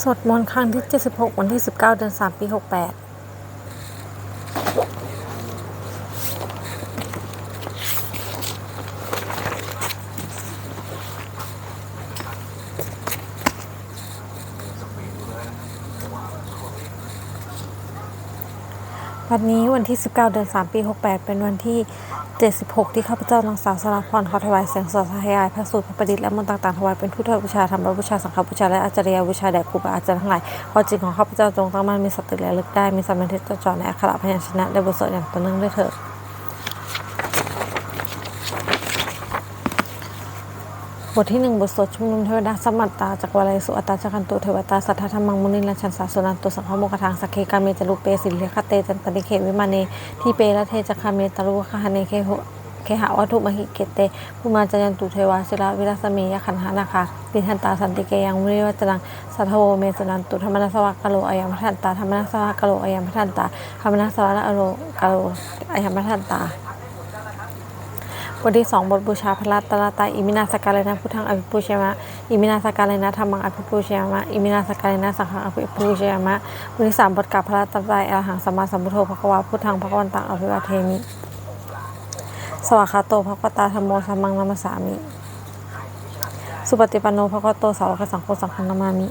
สวดมนต์ครั้งที่ 76 วันที่ 19 เดือน 3 ปี 68วันนี้วันที่ 19 เดือน 3 ปี 68 เป็นวันที่ 76 ที่ข้าพเจ้านางสาวสราพรขอถวายเสียงสวดสายายพระสูตรพระประดิษฐ์และมนต์ต่างๆถวายเป็นพุทธบูชาธรรมบูชาสังฆบูชาและอาจารยบูชาแด่ครูบาอาจารย์ทั้งหลายความจริงของข้าพเจ้าจงตั้งมั่นมีสติและลึกได้มีสมาธิจดจ่อในอักขระพยัญชนะได้บทสวดอย่างต่อเนื่องด้วยเถิด บทที่หนึ่งบทสวดชุมนุมเทวดาสมัตตาจักรวาลัยสุอัตตาจักันตุเทวตาสัทธธรรมังมุนิลัญชันสาสุนันตุสังฆโมกทางสักเคกาเมจลุเปสิเลคเตจันตริเควิมาเนทีเปละเทจักคาเมตรุคหเนเคหเคหะวัตถุมหิเกเตภูมาจยันตุเทวาศิลาวิรัสเมยขันหานาคาปิทันตาสันติเกยังมุนิวัจนังสัทโวเมสุนันตุธรรมนัสวะกะโลอายัมพันตาธรรมนัสวะกะโลอายัมพันตาธรรมนัสวะกะโลกะโลอายัมพันตา บทที่สองบทบูชาพระรัตนตรัยอิมินาสการเลนะพุทธังอภิปูชยมะอิมินาสการเลนะธรรมังอภิปูชยมะอิมินาสการเลนะสังฆังอภิปูชยามะบทที่สามบทกราบพระรัตนตรัยอรหังสัมมาสัมพุทโธภควาพุทธังภควันตังอภิวาเทมิ สวากขาโตภควตาธรรมโมสัมมังนัมสสามิ สุปฏิปันโนภควโตสาวกสังโฆสังฆนามามิ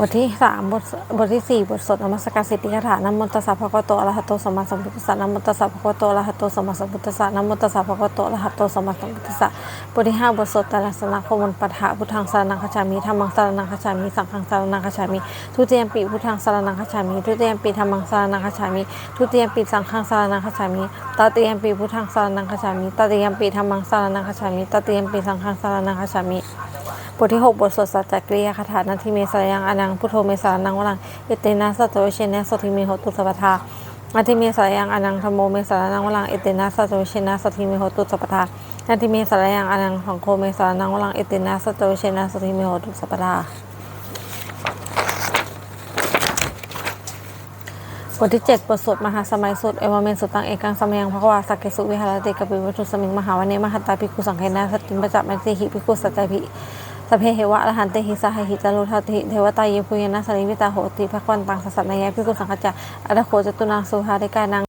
บทที่สามบทบทที่สี่บทสวดนมัสการสิทธิคาถานะมตัสสะภะคะวะโตอะระหะโตสัมมาสัมพุทธัสสะนะมตัสสะภะคะวะโตอะระหะโตสัมมาสัมพุทธัสสะนะมตัสสะภะคะวะโตอะระหะโตสัมมาสัมพุทธัสสะบทที่ห้าบทสวดต่ลสนะโคมนปัฏฐะพุทธังสารนังคัจฉามิธรรมังสารนังคัจฉามิสังฆังสารนังคัจฉามิทุติยมปีพุทธังสารนังคัจฉามิทุติยมปีธรรมังสารนังคัจฉามิทุติยมปีสังฆังสารนังคัจฉามิตติยมปีพุทธังสารนังคัจฉามิตติยมปีธรรมังสารนังคัจฉามิตติยมปีสังฆังสารนังคัจฉามิบทที่6บทสวดสัจจกริยาคาถานาทิเมสยังอนังพุทโธเมสานังวรังเอเตนะสัตวเชนะสติมโหตุสัพพทานาทิเมสายังอนังธรรมโมเมสานังวรังเอเตนะสัตวเชนะสติมโหตุสัพพทานาทิเมสายังอนังสังโฆเมสานังวรังเอเตนะสัตวเชนะสติมโหตุสัพพทาบทที่7บทสวดมหาสมัยสวดเอวเมนสุตังเอกังสมัยังพระวาสักเกสุวิหารติกปิวัตุสมิงมหาวันเนมหัตตาภิกขุสังเขนะสติมปจับมัติหิภิกขุสัจจภิ สเพเหวะอรหันเตหิสหหิจารุทัติเทวตาเยปุยนาสริวิตาโหติภควันตังสัสสนายะภิกุสังฆจะอัตโคจตุนางสุภาริกานัง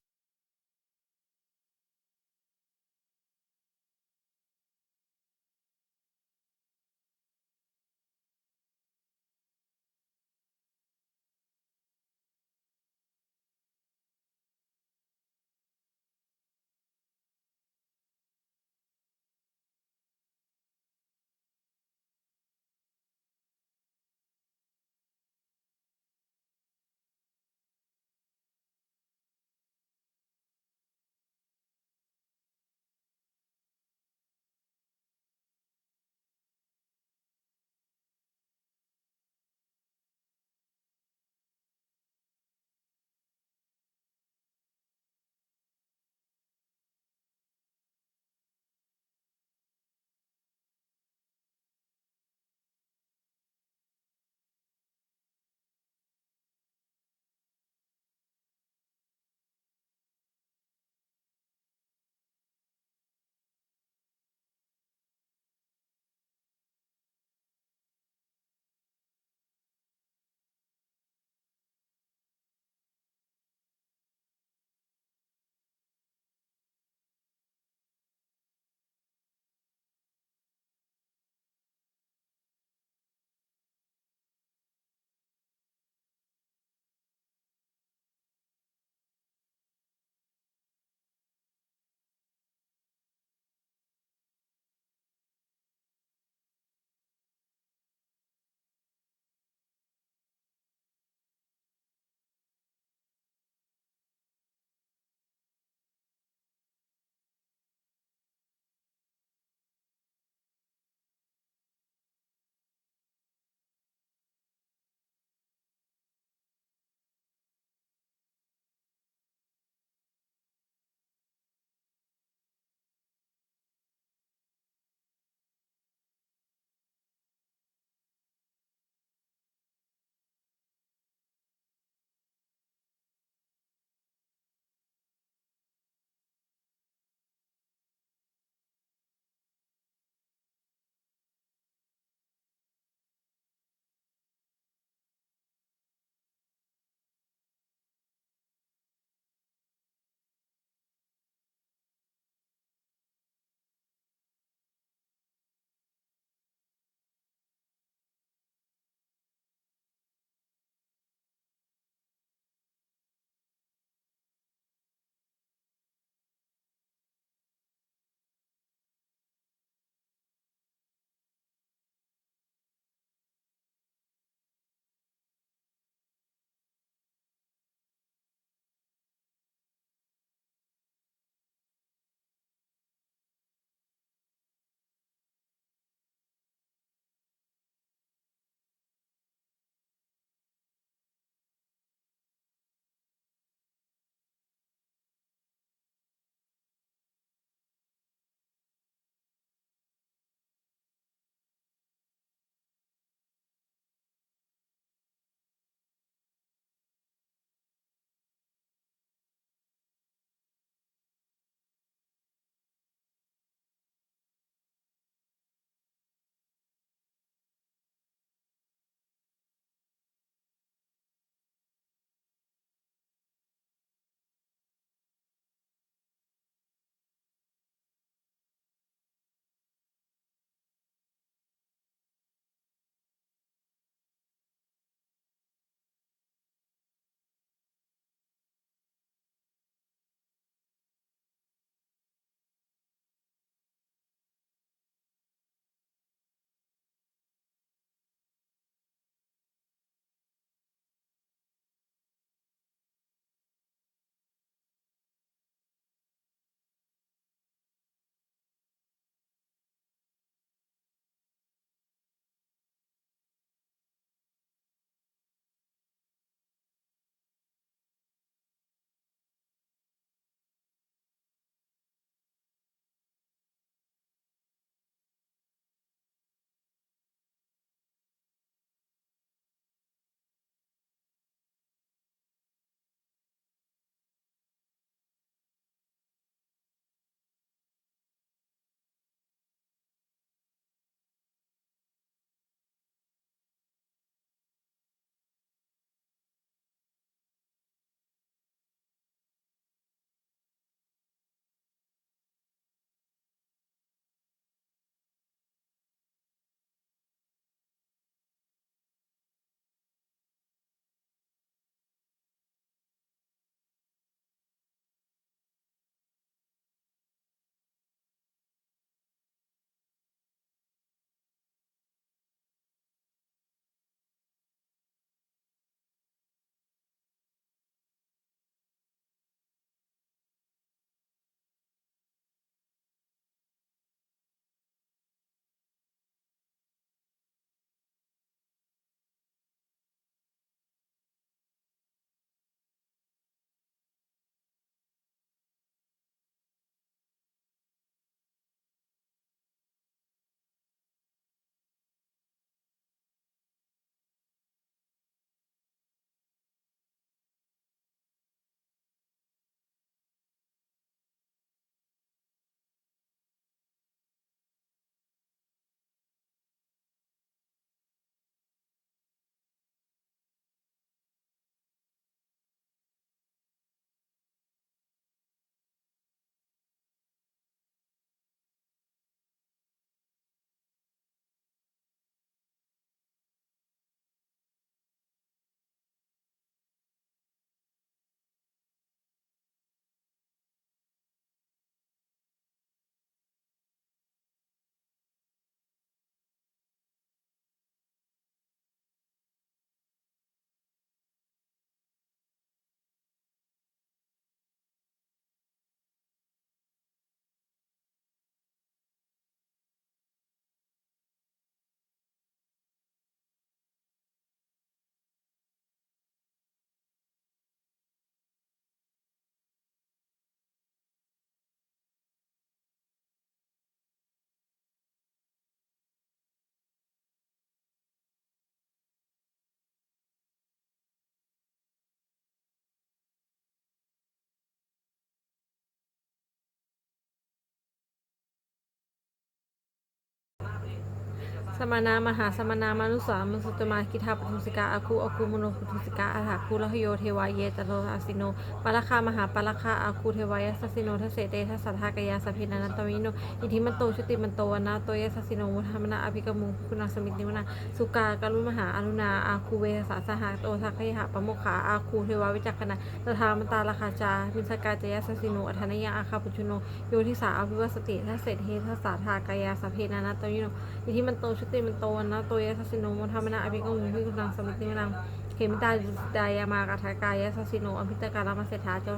สมานามหาสมนามานุสามุสุตมากิทาปทุสิกาอาคูอาคูมโนปทุสิกาอาถาคูลหโยเทวายเยตโลอาสิโนปาลคามหาปาลคาอาคูเทวายสัสิโนทัสเสเตทัสสัทธากายาสพเพนันตวิโนอิทิมันโตชุติมันโตวนาโตยสัสิโนมุทามนาอภิกมุคุณาสมิติมนาสุกากรุมหาอรุณาอาคูเวสาสหาโตสักขยหะปโมขาอาคูเทวาวิจักขณะตถามตาลคาจามิสกาจยสัสิโนอัธนยาอาคาปุชุโนโยทิสาอภิวสติทัสเสเททัสสาทากายาสพเพนันตวิโนอิทิมันโตชุติมันโตนนะโตยะสัสิโนมุทามนะอภิกมุพิกุลังสมิติมนังเขมิตาจุตายามากาทากายะสัสิโนอภิตการามาเสถาเจ้า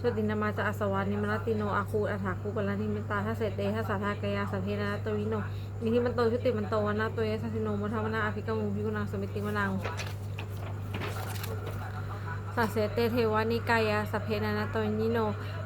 ชดินามาจะอสวานิมรติโนอาคูอาถาคูปลานิมิตาทัสเสเตทัสสาทากายาสัพเพนะตวิโนอิทิมันโตชุติมันโตนนะโตยะสัสิโนมุทามนะอภิกมุพิกุลังสมิติมนัง สัสเสเตเทวานิกายาสเพนานาโตนิโน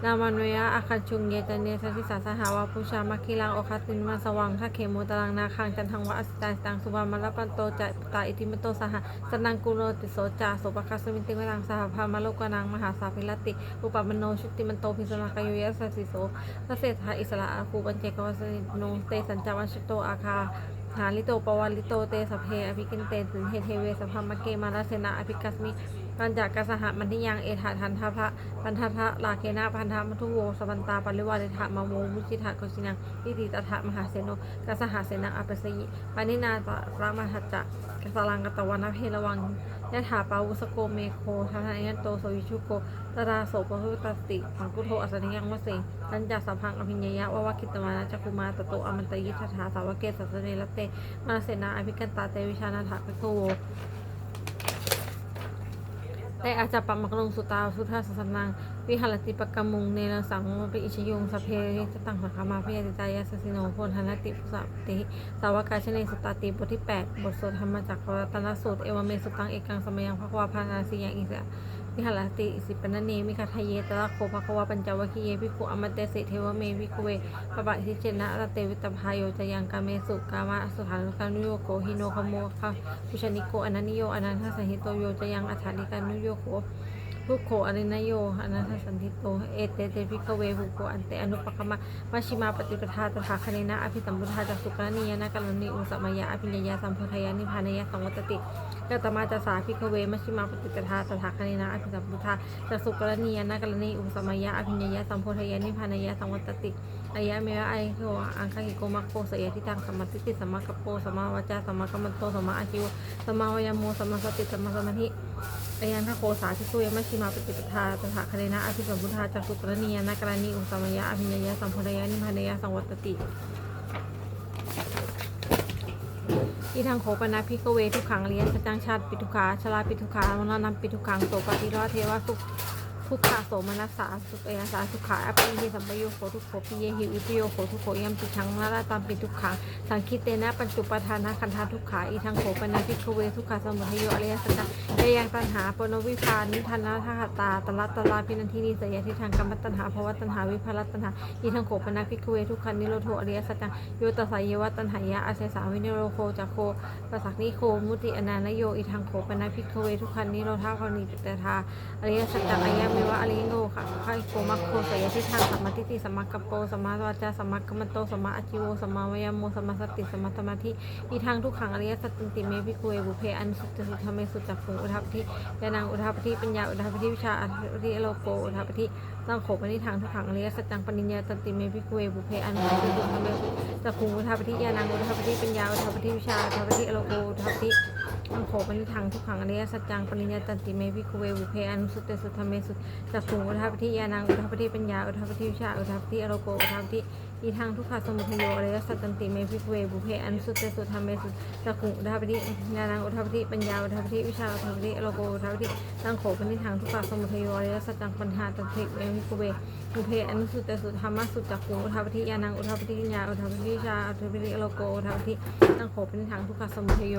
นามานุยะอาคันชุงเยจันเนสัสิสาสหาวาพุชามัคคิลังโอคัตินมาสวังทักเขโมตรังนาคังจันทังวะอสตาสตังสุบามะละปันโตจะตาอิติมโตสหสนังกุโรติโสจาโสปคัสมิติมรังสหพามะโลกนังมหาสาภิลติ อุปปมโนชุติมันโตพิสมากายุยะสัสสิโสสัสเสทาอิสระอาคูปัญเจกวสิโนเตสัญจวัชโตอาคาหาลิโตปวาลิโตเตสเพอภิกินเตถึงเฮเทเวสพามเกมาลาเสนาอภิกัสมิ ปัญจากกสหมันทิยังเอธาทันทพระปันทพระลาเคนะพันธมัทุโวสวันตาปริวาริธามโมมุจิธาโกสินังอิติตถามหาเสโนกสหเสนาอภิสยิปานินาตระมหัจจะกสลังกตวันเพระวังยะถาปาวุสโกเมโคทันยันโตโสวิชุโกตราโสปหุตติสังกุโทอัสนิยังวเสงตัญจสัพพังอภิญญยะวะวะคิตมานะจักุมาตโตอมันตยิทัฏฐาสาวเกสัสเนลเตมาเสนาอภิกันตาเตวิชานาถาภิกโว แต่อาจจะปะมักลงสุตาสุทาสัสนัง วิหารติปกมุงเนรสังมปิอิชยงสเพจตังสังคามาพยาติตายาสสิโนโพธนติปุสะติสาวกาชเนสตาติบทที่ 8 บทสวดธรรมจักรวัตนสูตร เอวเมสุตังเอกังสมยังภควาพานาสียังอิสะ วิหารติสิปนเนมิคาทะเยตระโคภควาปัญจวัคคีเยพิกุอมาเตสิเทวเมวิกเวปะปะทิเจนะระเตวิตภายโยจะยังกาเมสุกามะสุขานุกานุโยโกหิโนคโมคะพุชนิโกอนันนิโยอนันทสหิโตโยจะยังอัฏฐานิกานุโยโก ทุกโขอรินโยอนันทสันติโต เอเตเตพิกเวหุโกอันเตอนุปคมะมาชิมาปฏิปทาตถาคเนนะอภิสัมพุทธาจักสุกรณียนะกัลนิอุสมายะอภิญญาสัมพุทธายานิพพานยะสังวัตติกัตมาจัสาพิกเวมาชิมาปฏิปทาตถาคเนนะอภิสัมพุทธาจักสุกรณียนะกัลนิอุสมายะอภิญญาสัมพุทธายานิพพานยะสังวัตติ อายะเมวะไอโคอังคหิโกมัคโคสยทิตังสมมติติสมมกัปโปสมาวจาสมมกัมมันโตสมาอาชิวสมาวายโมสมาสติสมาสมาธิอายันทโคสาทิสุยมัชชิมาปฏิปทาตถาคเนนะอภิสัมพุทธาจักสุกรณียนะกรณีอุสมยะอภิญญาสัมพุทธายานิพพานยะสังวัตติอีทางโคปนาพิกเวทุกขังเลียนสจังชาติปิทุขาชลาปิทุขามรณะปิทุขังโสปฏิรอเทวสุข ทุกขาโสมนัสสาสุเอนะสาสุขาอภิเยสัมปโยโคทุกโขปิเยหิวิปโยโคทุกโขยัมปิชังนาราตามปิทุกขังสังคิเตนะปัญจุปทานะคันธาทุกขาอีทางโขปนาพิกเวทุกขาสมุทัยโยอริยสัจจะเยยังตันหาปนวิพานิทันนาทหตาตละตลาพินันทินีสยทิทางกรรมตันหาภวตันหาวิภาลตันหาอีทางโขปนาพิกเวทุกขันนิโรโทอริยสัจจะโยตสายเยวตันหายะอาเสสาวินิโรโคจักโคปสักนิโคมุติอนานโยอีทางโขปนาพิกเวทุกขันนิโรธาคณิตทาอริยสัจจะอายะมวะอริยโงค่ะข้าโกมัคโคสยทิทางสัมมาทิฏฐิสัมมากัปโปสัมมาวาจาสัมมากัมมันโตสัมมาอาชิโวสัมมาวายโมสัมมาสติสัมมาสมาธิอีทางทุกขังอริยสัจติเมพิคุเวบุเพอันสุจสุธรรมสุจักขุงอุทัปทิยานังอุทัปทิปัญญาอุทัปทิวิชาอุทัปทิโลโกอุทัปทิตั้งโขปนิทางทุกขังอริยสัจจังปณิญญาตันติเมพิคุเวบุเพอันสุจสุธรรมสุจักขุงอุทัปทิยานังอุทัปทิปัญญาอุทัปทิวิชาอุทัปทิโลโกอุทัปทิ อังโขปนิทังทุกขังอริยสัจจังปริญญาตันติเมพิคุเวบุเพอนุสุตเตสุธรรมเมสุจักขุงอุทัปทิยานังอุทัปทิปัญญาอุทัปทิวิชาอุทัปทิอโรโกอุทัปทิอีทางทุกขสมุทโยอริยสัจตันติเมพิคุเวบุเพอนุสุตเตสุธรรมเมสุจักขุงอุทัปทิยานังอุทัปทิปัญญาอุทัปทิวิชาอุทัปทิอโรโกอุทัปทิตังโขปนิทังทุกขสมุทโยอริยสัจจังปัญหาตันติเมพิคุเวบุเพอนุสุตเตสุธรรมสุจักขุงอุทัปทิยานังอุทัปทิปัญญาอุทัปทิวิชาอุทัปทิอโรโกอุทัปทิตังโขปนิทังทุกขสมุทโย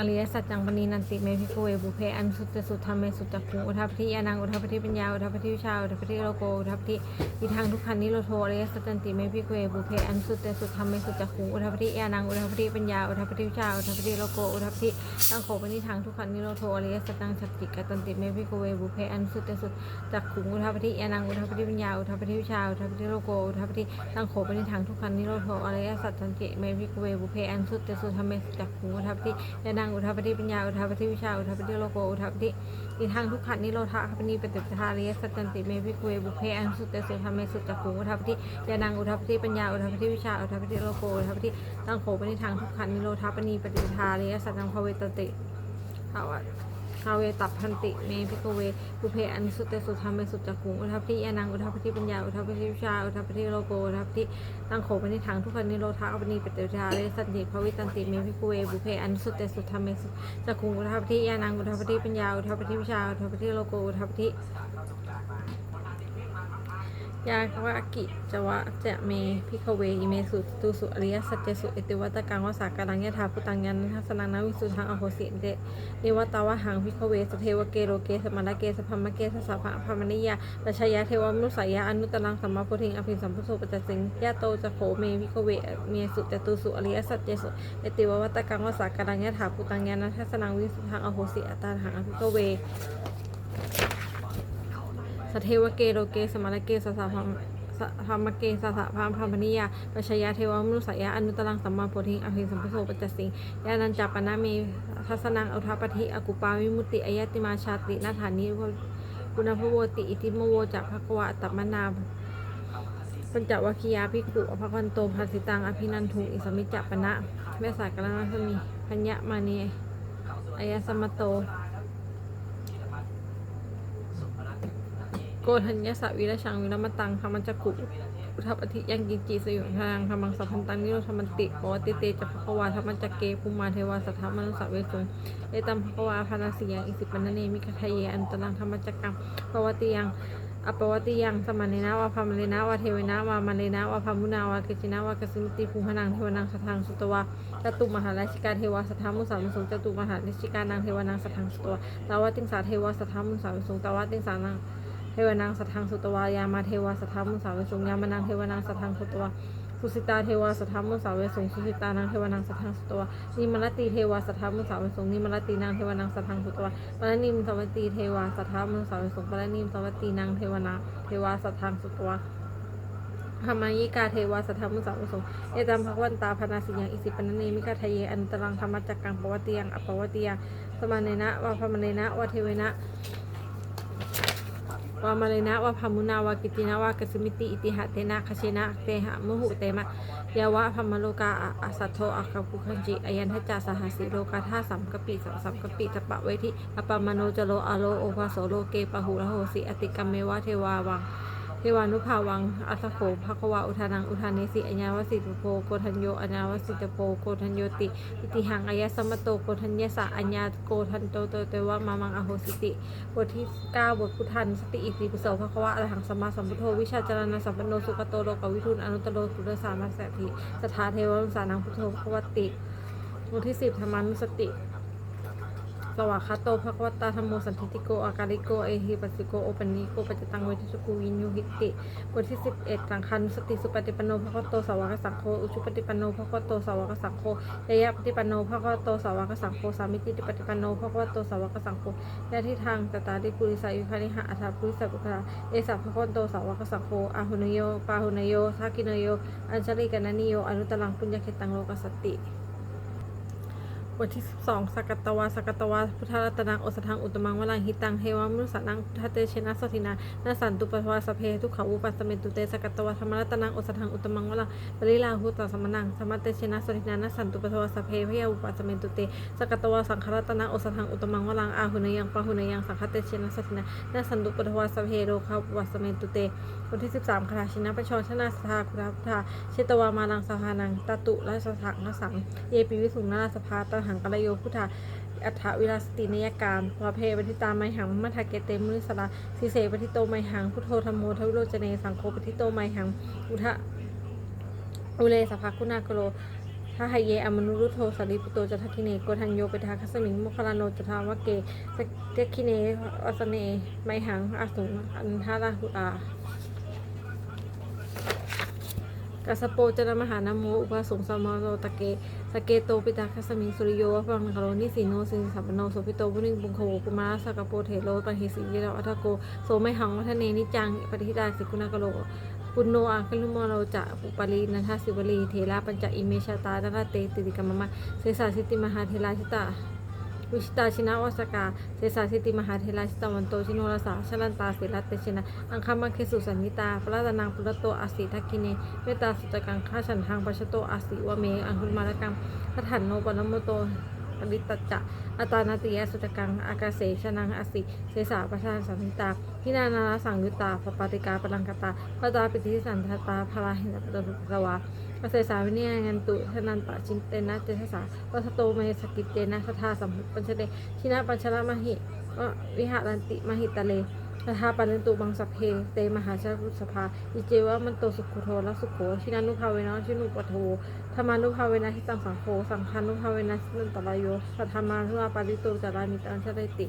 อริยสัจจังปณีนันติเมพิโกเวบุเพอันสุตสุธรรมเมสุตจักขุอุทัปทิยานังอุทัปทิปัญญาอุทัปทิวิชาอุทัปทิโลโกอุทัปทิอิทังทุกขันนิโรโทอริยสัจจันติเมพิโกเวบุเพอันสุตสุธรรมเมสุตจักขุอุทัปทิยานังอุทัปทิปัญญาอุทัปทิวิชาอุทัปทิโลโกอุทัปทิตังโขปณิทังทุกขันนิโรโทอริยสัจจังสัจจิกตันติเมพิโกเวบุเพอันสุตสุจักขุอุทัปทิยานังอุทัปทิปัญญาอุทัปทิวิชาอุทัปทิโลโกอุทัปทิตังโขปณิทังทุกขันนิโรโทอริยสัจจันติเมพิโกเวบุเพอันสุตสุธรรมเมสุตจักขุอุทัปทิยานังอุทัปทิปัญญาอุทัปทิวิชาอุทัปทิโลโกอุทัปทิอิทังทุกขันนิโรธาคปนีปฏิปทาเรียสตันติเมพิคุเวบุเพอันสุตสุธรรมเมสุตจักขุอุทัปทิยานังอุทัปทิปัญญาอุทัปทิวิชาอุทัปทิโลโกอุทัปทิตั้งโขปนิทังทุกขันนิโรธาปนีปฏิปทาเรียสตังภเวตติภาวะ คาเวตับพันติเมพิกเวปุเพอันสุเตสุธรรมเมสุจักขุงอุทัพทิยานังอุทัพทิปัญญาอุทัพทิวิชาอุทัพทิโลโกอุทัพทิตั้งโขปนิถังทุกขันนิโรธาอปนีปฏิชาเรสันติภวิตันติเมพิกเวบุเพอันสุเตสุธรรมเมสุจักขุงอุทัพทิยานังอุทัพทิปัญญาอุทัพทิวิชาอุทัพทิโลโกอุทัพทิ ยาวะกิจวะจะเมพิกเวอิเมสุตุสุอริยสัจเจสุเอติวัตกังวสาการังยะถาพุตังยันทัสนังนาวิสุทังอโหสิเดเนวตาวะหังพิกเวสเทวเกโรเกสมณเกสพัมมะเกสสะพะพามนิยาปัชยะเทวมนุสัยยะอนุตตังสัมมาโพธิงอภิสัมพุโสปจจสิงยะโตจะโขเมพิกเวเมสุจตุสุอริยสัจเจสุเอติวัตกังวสาการังยะถาพุตังยันทัสนังวิสุทังอโหสิอัตตาหังอภิกเว สเทวเกโรเก สมารเกสสะพัมสะพัมมเกสสะพามพามนิยาปัชยาเทวมนุสัยยะอนุตรังสัมมาโพธิงอภิสัมปโสปัจจสิงยานันจัปปนาเมทัสนังอุทปฏิอกุปาวิมุติอายติมาชาตินาฐานิกุณพโวติอิติมโวจักภควะตัมมนาปัญจวัคคียาภิกขุอภคันโตภาสิตังอภินันทุอิสมิจจปนะเวสากรณสมี พัญญมาเนอายสมโต โก ธัญญาสวิรชังวิรมตังธรรมจักกุอุทัปฏิยังกินจีสยุทางธรรมังสัพพันตังนิโรธรรมันติปวติเตจะภควาธรรมจักเกภูมาเทวาสัทธามนุสสะเวสุงเอตัมภควาพานาสียังอิสิปันเนมิคทะเยอันตรังธรรมจักกังปวติยังอปวติยังสมานเนนะวาพามเลนะวาเทเวนะวามันเลนะวาพามุนาวาเกจินะวากสิมติภูหนังเทวนังสัทธังสุตวาจตุมหาราชิกาเทวาสัทธามุสามุสงจตุมหาราชิกานังเทวนังสัทธังสุตวาตาวติงสาเทวาสัทธามุสามุสงตาวติงสานัง เทวนังสัทธังสุตวายามาเทวาสัทธามุสาเวสุงยามานังเทวนังสัทธังสุตวาสุสิตาเทวาสัทธามุสาเวสุงสุสิตานังเทวนังสัทธังสุตวานิมรติเทวาสัทธามุสาเวสุงนิมรตินางเทวนังสัทธังสุตวาปรนิมสวัตีเทวาสัทธามุสาเวสุงปรนิมสวัตีนางเทวนาเทวาสัทธังสุตวาธรรมายิกาเทวาสัทธามุสาวุสงเอตัมภควันตาพนาสิยังอิสิปนันเนมิกาทะเยอันตรังธรรมจักกังปวติยังอปวตติยังสมาเนนะวาพมเนนะวาเทเวนะ วามาเลนะวาพามุนาวากิตินาวากสมิติอิติหะเตนะคเชนะเตหะมุหุเตมะยาวะพมโลกาอาสัตโทอาคาปุคันจิอายันทจาสหัสิโลกาธาสัมกปิสัมสัมกปิตปะเวทิอปามโนจโลอาโลโอภาโสโลเกปะหุระโหสิอติกัมเมวะเทวาวัง เทวานุภาวัง อัสโขภควา อุทานัง อุทานิสิอัญญาวสิตโพโกทัญโยอัญญาวสิตโพโกทัญโยติ อิติหังอายะสมโตโกทัญญสะอัญญาโกทันโตโตเตวะมามังอโหสิติ บทที่9บทพุทธันสติอิติปิโสภควะอรหังสัมมาสัมพุทโธวิชาจารณะสัมปันโนสุขโตโลกวิทุนอนุตตโลกุลสามัสสะทิสทธาเทวมสานังพุทโธภควติบทที่10ธรรมานุสติ สวากาโตภควตาธรรมโมสันทิติโกอาการิโก เอหิปัสสิโก โอปันนิโกปัจจตังเวทิสุกูวินยูหิติบทที่11สังคันสติสุปฏิปันโนภควโตสาวกสังโฆ อุชุปฏิปันโนภควโตสาวกสังโฆยยะปฏิปันโนภควโตสาวกสังโฆ สามิติปฏิปันโนภควโตสาวกสังโฆยะทิทางตตาดิปุริสายุคานิหะอัฏฐปุริสปุคาเอสัพภควโตสาวกสังโฆอาหุนโยปาหุนโยทากินโย อัญชลิกนันนิโย อนุตลังปุญญเคตังโลกสติ บทที่ 12สักกตวาสักกตวาพุทธรัตนังโอสถังอุตมังวลังหิตังเทวามุสานังพุทธเตเชนะสถินานาสันตุปทวาสเพทุกขาวุปัสเมตุเตสักกตวาธรรมรัตนังโอสถังอุตมังวลังปริลาหุตสมนังสมัตเตเชนะสถินานาสันตุปทวาสเพพยาวุปัสเมตุเตสักกตวาสังขรัตนังโอสถังอุตมังวลังอาหุนยังปะหุนยังสังคเตเชนะสถินานาสันตุปทวาสเพโรคาวุปัสเมตุเตบทที่ 13คาถาชินะปชรชนะสทาคุราพุทธาเชตวามานังสหานังตตุราชสังนสังเยปิวิสุงนาสภาตหังกะโยพุทธาอัฏฐวิลาสตินยการวาเพปฏิตาไมหังมัทเกเตมุนิสระสิเสปฏิโตไมหัง พุทโธธรรมโมทวิโรจเนสังโฆปฏิโตไมหัง อุทะอุเลสภาคุณากโลทถ้าหายเยอมนุรุโทสาริปุโตจะทักคิเนโกทันโยเปทาคัสมิงมคคลาโนจะทาวะเกสเตคิเนอัสเนไมหังอาสุงอันทาราหุอากัสโปจนมหานโมอุปสงสมโรตะเก สเกโตปิตาคัสมิงสุริโยวังนคโรนิสีโนสินสัมปโนโสพิโตบุนิงบุงโคกุมาสกโปเทโรปังหิสิยิโรอัทโกโสไมหังวัฒเนนิจังปฏิทิดาสิกุณากโลปุณโนอังคลุโมโรจะปุปาลีนันทสิวลีเทระปัญจอิเมชาตาดาเตติติกมมะเสสาสิติมหาเทราชิตา วิชิตาชินาวสกาเสสาสิติมหาเทราชิตาวันโตชิโนรสาชลันตาศิรัตเตชินะอังคามาเคสุสันนิตาปราตนังปุรโตอาศิทักกิเนเมตตาสุจกังฆาฉันทางปัชโตอาศิวเมอังคุมาลกังพัฒนโนปนโมโตปริตตจะอัตานาติยสุจกัง อากาเสชนังอาศิเสสาประชาสันนิตาพินานาสังยุตตาปปาติกาปลังกตาปตาปิติสันทตาพราหินปตวา เกษสาวิเนียงันตุธนันตะชินเตนะเจสสาวัสโตเมสกิจเจนะสทาสัมพุปัญชเดชินะปัญชนะมหิวะวิหารันติมหิตะเลสทาปันตุบังสัพเพเตมหาชารุสภาอิเจวะมันโตสุขโทละสุโขชินานุภาเวนะชินุปโทธรรมานุภาเวนะทิตังสังโฆสังฆานุภาเวนะชินันตรายโยสัทธามานุภาปาริโตจารามิตังชะเตติ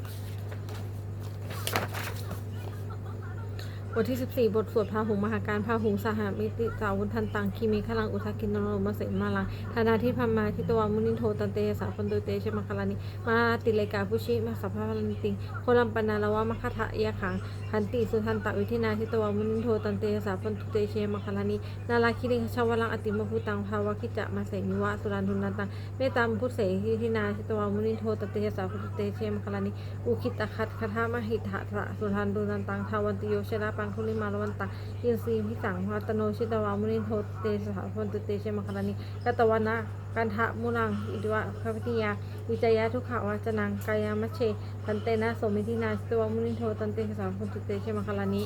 บทที่ 14 บทสวดพาหุงมหาการพาหุงสหมิติสาวุทันตังคีเมฆลังอุทากินโนโรมาเสมาลังธานาที่พมาทิตวามุนินโทตันเตยสาพันตุเตชมังคลานิมาติเลกาพุชิมาสัพพะลันติงโคลัมปนาลาวะมคทะยะขังขันติสุทันตวิทินาทิตวามุนินโทตันเตยสาพันตุเตเชมังคลานินาลาคิริชาวลังอติมภูตังภาวะคิจะมาเสมิวะสุรันทุนันตังเมตตามพุทเสหิทินาทิตวามุนินโทตันเตยสาพันตุเตเชมังคลานิอุคิตคัตคทามหิทะทะสุทันทุนันตังทาวันติโยชนะปังคุลิมาลวันตังยินซีพิสังวัตโนชิตวามุนิโทเตสหพันตุเตเชมคลานิกตวนะกันทะมุนังอิดวะพระพิทยา วิจยะทุกขวัจนังกายามะเชตันเตนะโสมิทินาชิตวามุนิโทตันเตสหพันตุเตเชมคลานิ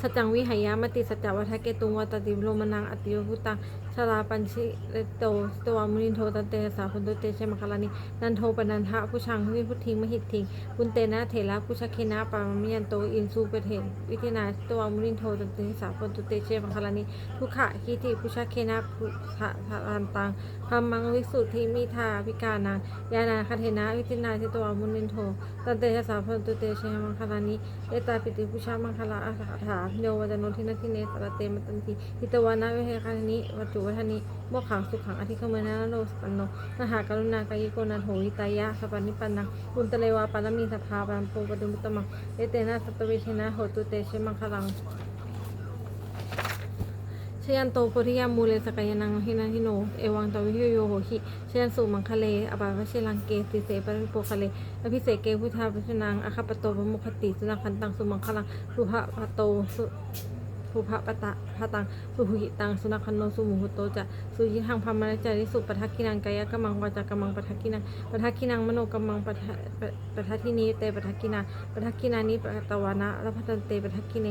สัจจังวิหายามติสัจจวัฏเกตุงวัตติโลมนังอติโยพุตัง ชลาปัญชิเรโตสตวามุนินโทตันเตสาพุนตุเตชมคลานินันโทปนันทะผู้ชังวิพุทธิงมหิทธิงปุนเตนะเถระผู้ชเคนะปามมิยันโตอินสูเปเทนวิทนาสตวามุนินโทตันเตสาพุนตุเตชมคลานิทุกขะคิติผู้ชเคนะพุทะทันตังพัมมังวิสุทธิมิทาพิกานังยานาคเทนะวิทนาสตวามุนินโทตันเตสาพุนตุเตชมคลานิเอตาปิติผู้ชามังคลาอาสาถาโยวัจโนทินาทิเนสระเตมตันติหิตวานะเวเฮคานิวัจุวัฒนิโมขังสุขังอธิคเมนะโลสปันโนมหากรุณากายิโกนันโหวิตายะสัพพนิปันนังบุญตะเลวาปารมีสัทธาปันโปปดุมุตตมังเอเตนะสัตเวชนะโหตุเตชมังคลังชยันโตโพธิยามูเลสกายนังหินาหิโน เอวังตวิโยโยโหหิชยันสุมังคะเลอบาวชิลังเกติเสปริโปคะเล อภิเสกเกพุทธาพุชนังอคปโตปมุขติ สุนังคันตังสุมังคลังสุภะปโตสุ ภูพะปะตะพะตัง สุหุหิตัง สุนัขคันโน สุมุหุโตจะ สุยิทังพามะจาริสุปทักกินังกายะกมังวาจากมังปทักกินังปทักกินังมโนกมังปทะปะทักทินีเตปทักกินาปทักกินานิปะตวานะละพัตันเตปทักกิเน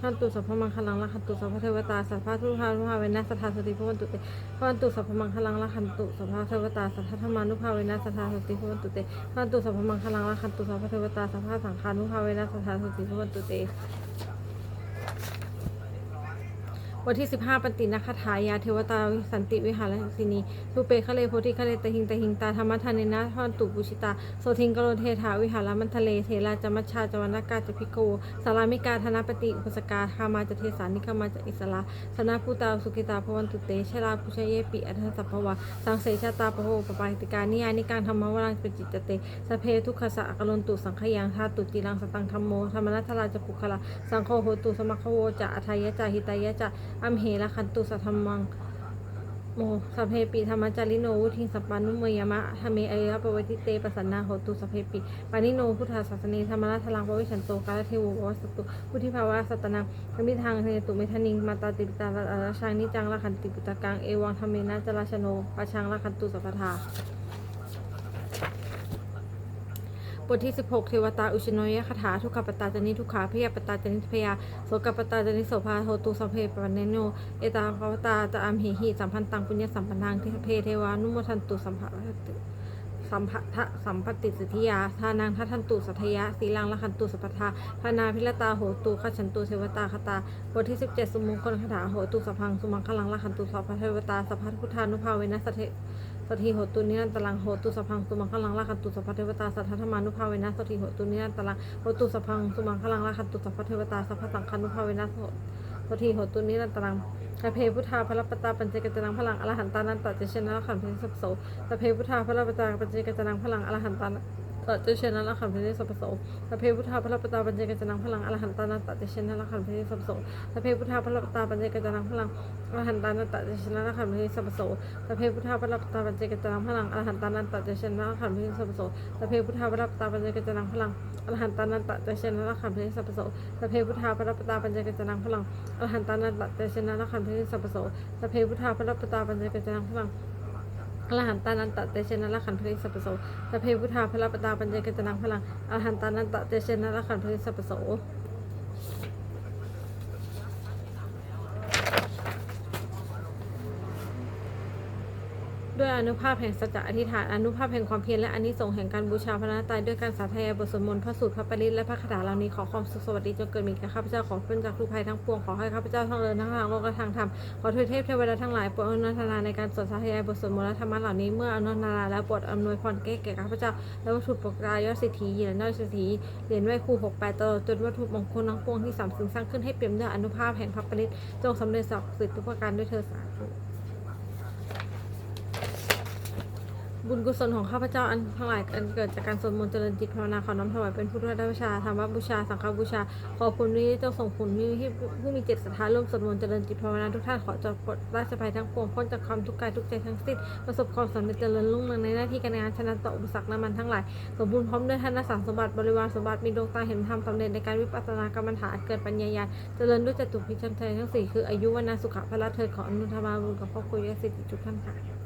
ขันตุสัพพมังคลังละขันตุสัพพเทวตาสัพพะทุหานุภาเวนะสัทธาสติพวันตุเตขันตุสัพพมังคลังละขันตุสัพพะเทวตาสัทธธรรมานุภาเวนะสัทธาสติพวันตุเตขันตุสัพพมังคลังละขันตุสัพพเทวตาสัพพะสังฆานุภาเวนะสัทธาสติพวันตุเต วันที่ 15 ปันตินักคาถายาเทวตาสันติวิหารสินีสุเปคะเลโพธิคะเลตะหิงตะหิงตาธรรมทานเนนะทอนตุปุชิตาโสทิงกโลเทถาวิหารมันทะเลเทราจมัชชาจวรรณกาจพิโกสารามิกาธนปฏิอุปสกาคามาจเทสานิคามาจอิสลาสนาภูตาสุกิตาพวันตุเตชลาพุชเยปิอัทสัพพวะสังเสชาตาปโหปปาติกานิยานิการธรรมวรังปจิตเตสเพทุกขสะกลนตุสังขยังธาตุจิรังสตังธรรมโมธรรมนัทราจปุคละสังโฆโหตุสมัคคโวจะอัทายะจาหิตายะจะ อัมเหละคันตุสัทธรรมังโมสัพเพปิธรรมจาริโนวุทิงสัปปานุเมยมะธเมอายะปวัติเตปสันนาโหตุสัพเพปิปานิโนพุทธาศาสนีธรรมราชลังปวิชันโตกาลเทโววสตุพุทธิภาวะสัตนังธรรมิทางเทตุเมทานิงมาตาติตาราชานิจังละขันติปุตตะกังเอวังธรรมเมนะจราชโนปะชังละขันตุสัพพทา บทที่ 16 เทวตาอุชโนยคาถาทุกขปตตาจนิทุกขาพยาปตตาจนิพยาโสกปตตาจนิโสภาโหตุสัพเพปวันเนโนเอตาภวตาจะอัมเหหิสัมพันตังปุญญสัมปันังเทเพเทวานุโมทันตุสัมภะสสัมภทะสัมปติสิทธิยาทานังทัทันตุสัทยะสีลังละคันตุสัพพทาพานาพิรตาโหตุขฉันตุเทวตาคตาบทที่ 17 สมมงคลคาถาโหตุสัพพังสุมังคลังละคันตุสัพพเทวตาสัพพัทพุทธานุภาเวนะสทเท สทธีโหตุนิรันตรังโหตุสัพพังสุมังคลังละคันตุสัพพเทวตาสัทธธรรมานุภาเวนะสทธีโหตุนิรันตรังโหตุสัพพังสุมังคลังละคันตุสัพพเทวตาสัพพสังคานุภาเวนะสทธีโหตุนิรันตรังสพเพพุทธาพระปตาปัญเจกจนังพลังอรหันตานันตเจเชนะขันเพสัพโสสพเพพุทธาพระปตาปัญเจกจนังพลังอรหันตานัน ตเจเชนะละขันเพสัพโสสพเพพุทธาพระปตาปัญเจกจนังพลังอรหันตานันตเจเชนะละขันเพสัพโสสพเพพุทธาพระปตาปัญเจกจนังพลังอรหันตานันตเจเชนะละขันเพสัพโสสพเพพุทธาพระปตาปัญเจกจนังพลังอรหันตานันตเจเชนะละขันเพสัพโสสพเพพุทธาพระปตาปัญเจกจนังพลังอรหันตานันตเจเชนะละขันเพสัพโสสพเพพุทธาพระปตาปัญเจกจนังพลังอรหันตานันตเจเชนะละขันเพสัพโสสพเพพุทธาพระปตาปัญจกจนังพลัง อรหันตานันตะเตเชนะละขันธ์พริสัพโสสพเพพุทธาพระปตาปัญจกจนังพลังอรหันตานันตะเตเชนะละขันธ์พริสัพโส ด้วยอนุภาพแห่งสัจจะอธิษฐานอนุภาพแห่งความเพียรและอานิสงส์แห่งการบูชาพระนาตายด้วยการสาธยายบทสวดมนต์พระสูตรพระปริตและพระคาถาเหล่านี้ขอความสุขสวัสดีจงเกิดมีแก่ข้าพเจ้าขอพ้นจากทุกภัยทั้งปวงขอให้ข้าพเจ้าทั้งเดินทั้งทางโลกและทางธรรมขอเทวเทพเทวดาทั้งหลายโปรดอนุทนาในการสวดสาธยายบทสวดมนต์และธรรมะเหล่านี้เมื่ออนุทนาแล้วโปรดอำนวยพรแก่แก่ข้าพเจ้าและวัตถุประกายยอดสิทธิเหรียญยอดสิทธิเหรียญไหวครูหกแปดตลอดจนวัตถุมงคลทั้งปวงที่สามสิ่งสร้างขึ้นให้เปี่ยมด้วยอนุภาพแห่งพระปริตจงสำเร็จศักดิ์สิทธิ์ทุกประการด้วยเธอสาธุ บุญกุศลของข้าพเจ้าอันทั้งหลายอันเกิดจากการสวดมนต์เจริญจิตภาวนาขอน้อมถวายเป็นพุทธบูชาธรรมบูชาสังฆบูชา ขอผลนี้เจ้าส่งผลนี้ที่ผู้มีจิตศรัทธาร่วมสวดมนต์เจริญจิตภาวนาทุกท่านขอจบปลดราชภัยทั้งปวงพ้นจากความทุกข์กายทุกใจทั้งสิ้นประสบความสำเร็จเจริญรุ่งเรืองในหน้าที่การงานชนะต่ออุปสรรคน้ำมันทั้งหลายสมบูรณ์พร้อมด้วยท่านสารสมบัติบริวารสมบัติมีดวงตาเห็นธรรมสำเร็จในการวิปัสสนากรรมฐานเกิดปัญญาญาณเจริญด้วยจตุพิชัยทั้งสี่คืออายุวนะสุขะพละเทิดขออนุทมาบุญกับพ่อคุยสิทธิจุกท่านค่ะ